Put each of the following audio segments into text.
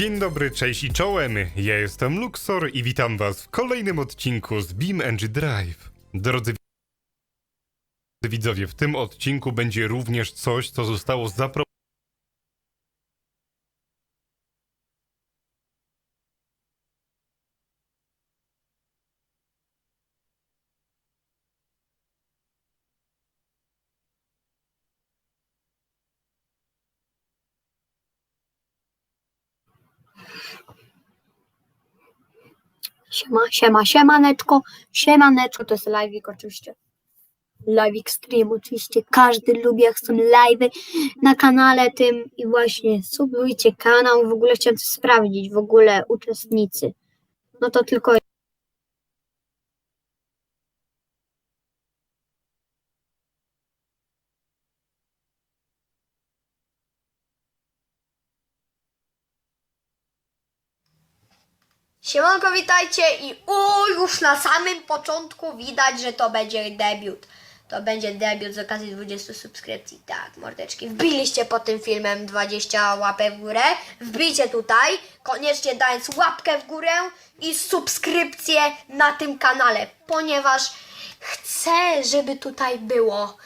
Dzień dobry, cześć i czołem. Ja jestem Luxor i witam was w kolejnym odcinku z Beam Engine Drive. Drodzy widzowie, w tym odcinku będzie również coś, co zostało zaproponowane Siema, siema, siemaneczko, siemaneczko, to jest live'ik oczywiście. Live'ik stream oczywiście, każdy lubi jak są live'y na kanale tym i właśnie subujcie kanał, w ogóle chciałem coś sprawdzić, w ogóle uczestnicy. No to tylko Siemanko, witajcie i o, już na samym początku widać, że to będzie debiut. To będzie debiut z okazji 20 subskrypcji. Tak, mordeczki. Wbiliście pod tym filmem 20 łapek w górę. Wbijcie tutaj, koniecznie dając łapkę w górę i subskrypcję na tym kanale, ponieważ chcę, żeby tutaj było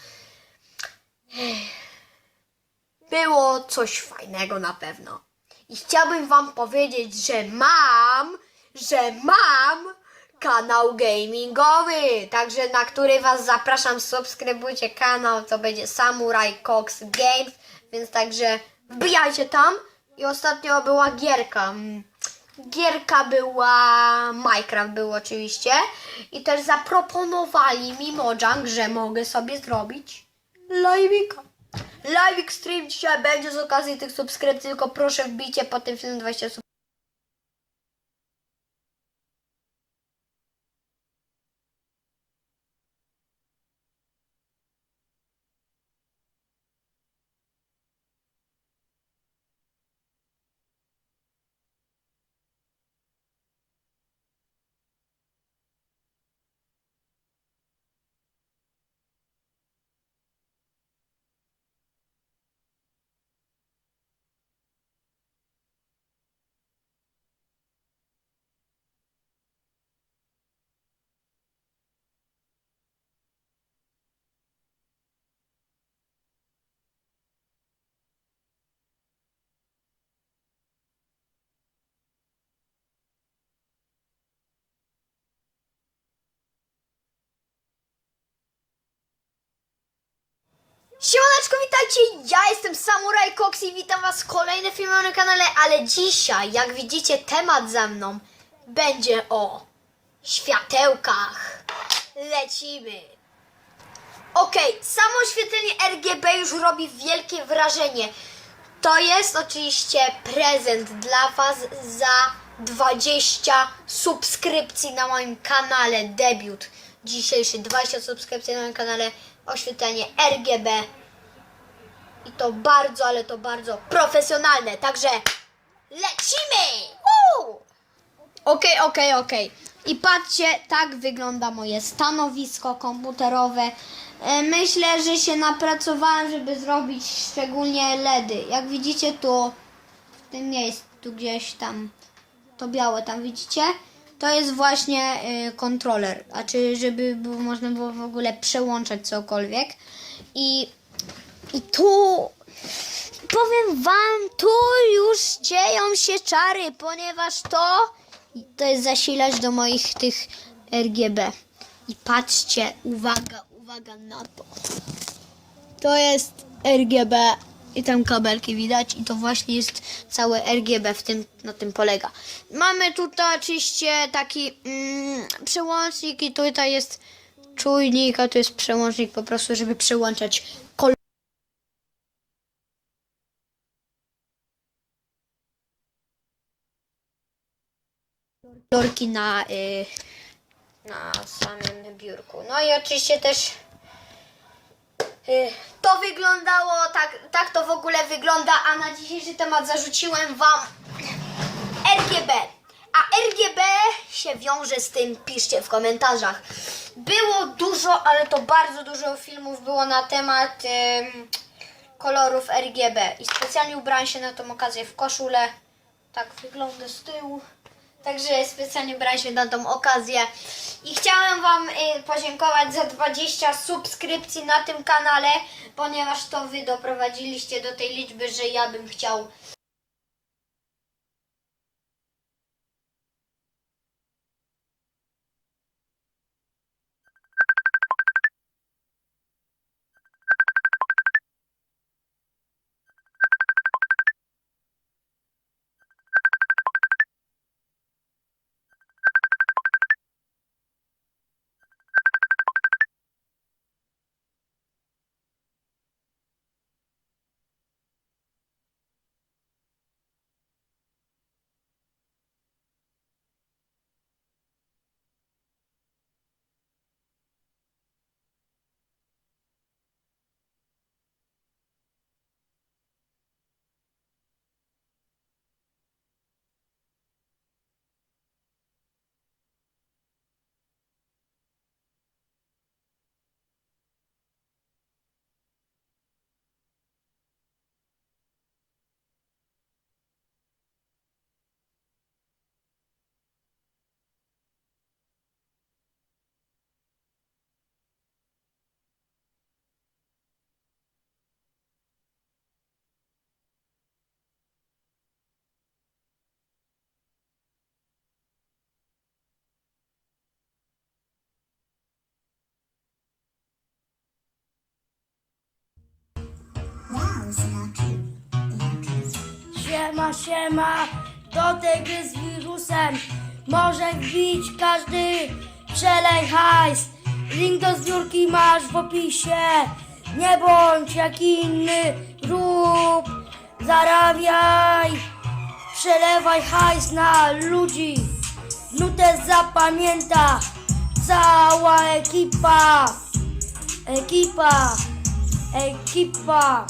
było coś fajnego na pewno. I chciałbym wam powiedzieć, że mam, że mam kanał gamingowy, także na który was zapraszam, subskrybujcie kanał, to będzie Samurai Cox Games, więc także wbijajcie tam. I ostatnio była gierka. mm, Gierka była, Minecraft był oczywiście i też zaproponowali mi Mojang, że mogę sobie zrobić live'ika. Live stream dzisiaj będzie z okazji tych subskrypcji, tylko proszę wbijcie pod tym filmem 20 sub. Siemaneczko, witajcie! Ja jestem Samurai Cox i witam was w kolejnym filmie na kanale, ale dzisiaj, jak widzicie, temat ze mną będzie o światełkach. Lecimy! Okej, samo oświetlenie RGB już robi wielkie wrażenie. To jest oczywiście prezent dla Was za 20 subskrypcji na moim kanale. Debiut dzisiejszy 20 subskrypcji na moim kanale. Oświetlenie RGB. I to bardzo, ale to bardzo profesjonalne. Także lecimy! Okej, okej, okej. I patrzcie, tak wygląda moje stanowisko komputerowe. E, Myślę, że się napracowałem, żeby zrobić szczególnie LEDy. Jak widzicie tu, w tym miejscu, tu gdzieś tam, to białe tam widzicie? To jest właśnie y, kontroler, a czy żeby było, można było w ogóle przełączać cokolwiek. I, I tu powiem wam, tu już dzieją się czary, ponieważ to to jest zasilacz do moich tych RGB. I patrzcie, uwaga, uwaga na to. To jest RGB i tam kabelki widać i to właśnie jest całe RGB w tym, na tym polega. Mamy tutaj oczywiście taki mm, przełącznik i tutaj jest czujnik, a tu jest przełącznik po prostu, żeby przełączać kolor. Kolorki na, y, na samym biurku. No i oczywiście też y, to wyglądało, tak, tak to w ogóle wygląda, a na dzisiejszy temat zarzuciłem Wam RGB. A RGB się wiąże z tym, piszcie w komentarzach. Było dużo, ale to bardzo dużo filmów było na temat ym, kolorów RGB. I specjalnie ubrałem się na tą okazję w koszulę tak wygląda z tyłu. Także specjalnie się na tą okazję. I chciałem Wam y, podziękować za 20 subskrypcji na tym kanale, ponieważ to Wy doprowadziliście do tej liczby, że ja bym chciał Siema, siema, do tej gry z wirusem może wbić każdy. Przelej hajs, link do zbiórki masz w opisie. Nie bądź jak inny, rób, zarabiaj. Przelewaj hajs na ludzi, nutę zapamięta cała ekipa. Ekipa, ekipa.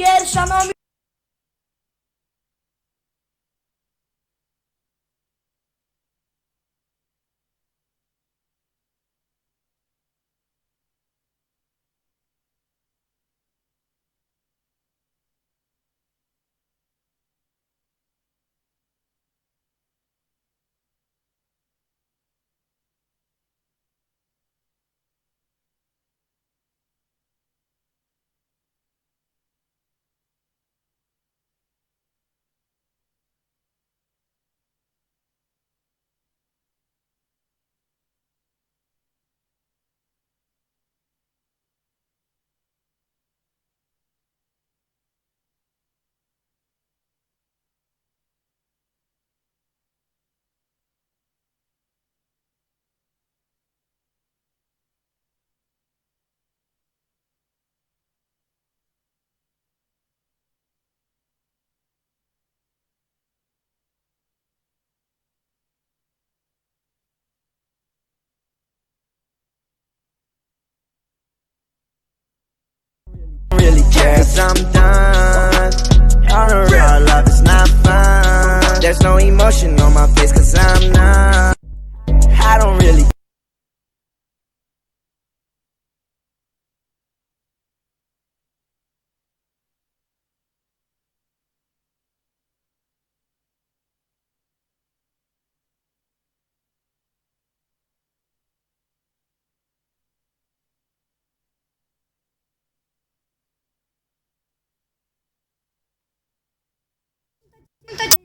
Pierwsza nominacja. Really care. Cause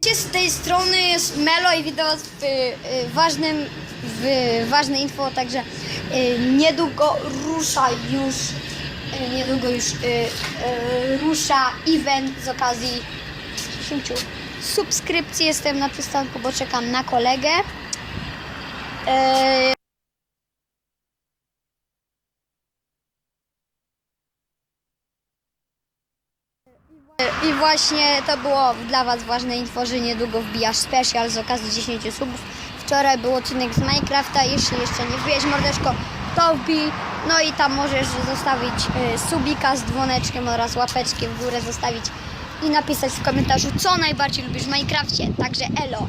Witajcie, z tej strony jest Melo i witam was w, ważnym, w ważne info, także y, niedługo rusza już, y, niedługo już y, rusza event z okazji 10 subskrypcji. Jestem na przystanku, bo czekam na kolegę I właśnie to było dla Was ważne info, że niedługo wbijasz special z okazji 10 subów. Wczoraj był odcinek z Minecrafta, jeśli jeszcze nie wbijesz mordeczko, to wbij. No i tam możesz zostawić y, subika z dzwoneczkiem oraz łapeczki w górę zostawić i napisać w komentarzu, co najbardziej lubisz w Minecrafcie. Także elo!